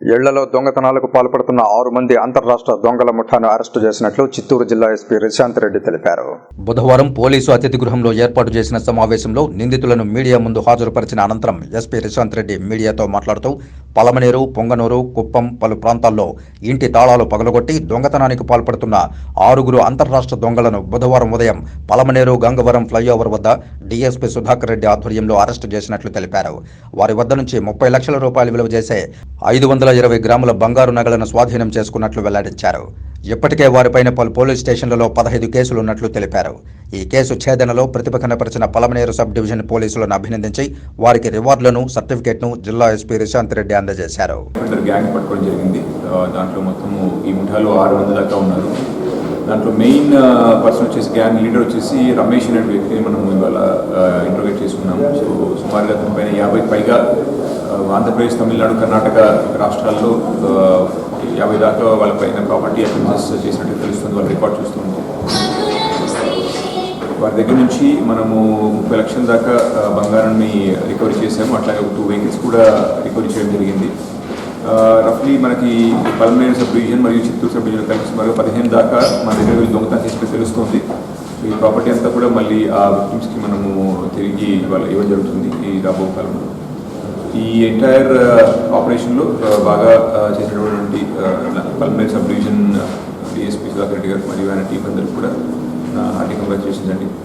ఇళ్ళలో దొంగతనాలకు పాల్పడుతున్న ఆరు మంది అంతర్రాష్ట్ర దొంగల ముఠాను అరెస్టు చేసినట్లు చిత్తూరు జిల్లా ఎస్పీ రిశాంత్ రెడ్డి తెలిపారు. బుధవారం పోలీసు అతిథి గృహంలో ఏర్పాటు చేసిన సమావేశంలో నిందితులను మీడియా ముందు హాజరుపరిచిన అనంతరం ఎస్పీ రిశాంత్ రెడ్డి మీడియాతో మాట్లాడుతూ పలమనేరు పొంగనూరు కుప్పం పలు ప్రాంతాల్లో ఇంటి తాళాలు పగలగొట్టి దొంగతనానికి పాల్పడుతున్న ఆరుగురు అంతర్రాష్ట్ర దొంగలను బుధవారం ఉదయం పలమనేరు గంగవరం ఫ్లైఓవర్ వద్ద డీఎస్పీ సుధాకర్ రెడ్డి ఆధ్వర్యంలో అరెస్టు చేసినట్లు తెలిపారు. వారి వద్ద నుంచి ముప్పై లక్షల రూపాయలు విలువ చేసే ఐదు వందల ఇరవై గ్రాముల బంగారు నగలను స్వాధీనం చేసుకున్నట్లు వెల్లడించారు. ఇప్పటికే వారిపైన పలు పోలీస్ స్టేషన్లలో పదహైదు కేసులున్నట్లు తెలిపారు. ఈ కేసు ఛేదనలో ప్రతిభ కనపరిచిన పలమనేరు సబ్ డివిజన్ పోలీసులను అభినందించి వారికి రివార్డులను సర్టిఫికేట్ను జిల్లా ఎస్పీ రిశాంత్ రెడ్డి అందజేశారు. గ్యాంగ్ పట్టుకోవడం జరిగింది. దాంట్లో మొత్తము ఈ ముఠాలో ఆరు మంది దాకా ఉన్నారు. దాంట్లో మెయిన్ పర్సన్ వచ్చేసి గ్యాంగ్ లీడర్ వచ్చేసి రమేష్ అనే వ్యక్తిని మనం ఇవాళ ఇంట్రోగేట్ చేసుకున్నాము. సో సుమారుగా తన పైన యాభై పైగా ఆంధ్రప్రదేశ్ తమిళనాడు కర్ణాటక రాష్ట్రాల్లో యాభై దాకా వాళ్ళ పైన ప్రాపర్టీ అఫెన్సెస్ చేసినట్టు తెలుస్తుంది వాళ్ళు రికార్డ్ చూస్తుంది. వారి దగ్గర నుంచి మనము ముప్పై లక్షల దాకా బంగారాన్ని రికవరీ చేసాము అట్లాగే టూ వెహికల్స్ కూడా రికవరీ చేయడం జరిగింది. రఫ్లీ మనకి పల్మనేరు సబ్ డివిజన్ మరియు చిత్తూరు సబ్ డివిజన్ కలిసి మరో పదిహేను దాకా మన దగ్గర దొంగతనం చేసినట్టు తెలుస్తుంది. ఈ ప్రాపర్టీ అంతా కూడా మళ్ళీ ఆ విక్టిమ్స్కి మనము తిరిగి ఇవ్వాలి ఇవ్వడం జరుగుతుంది ఈ రాబో కాలంలో. ఈ ఎంటైర్ ఆపరేషన్లో uh, uh, బాగా uh, చేసినటువంటి Palamaneru sub division DSP Sudhakar Reddy గారు మరియు ఆయన టీం అందరికీ కూడా నా హార్టీ కంగ్రాచులేషన్స్ అండి.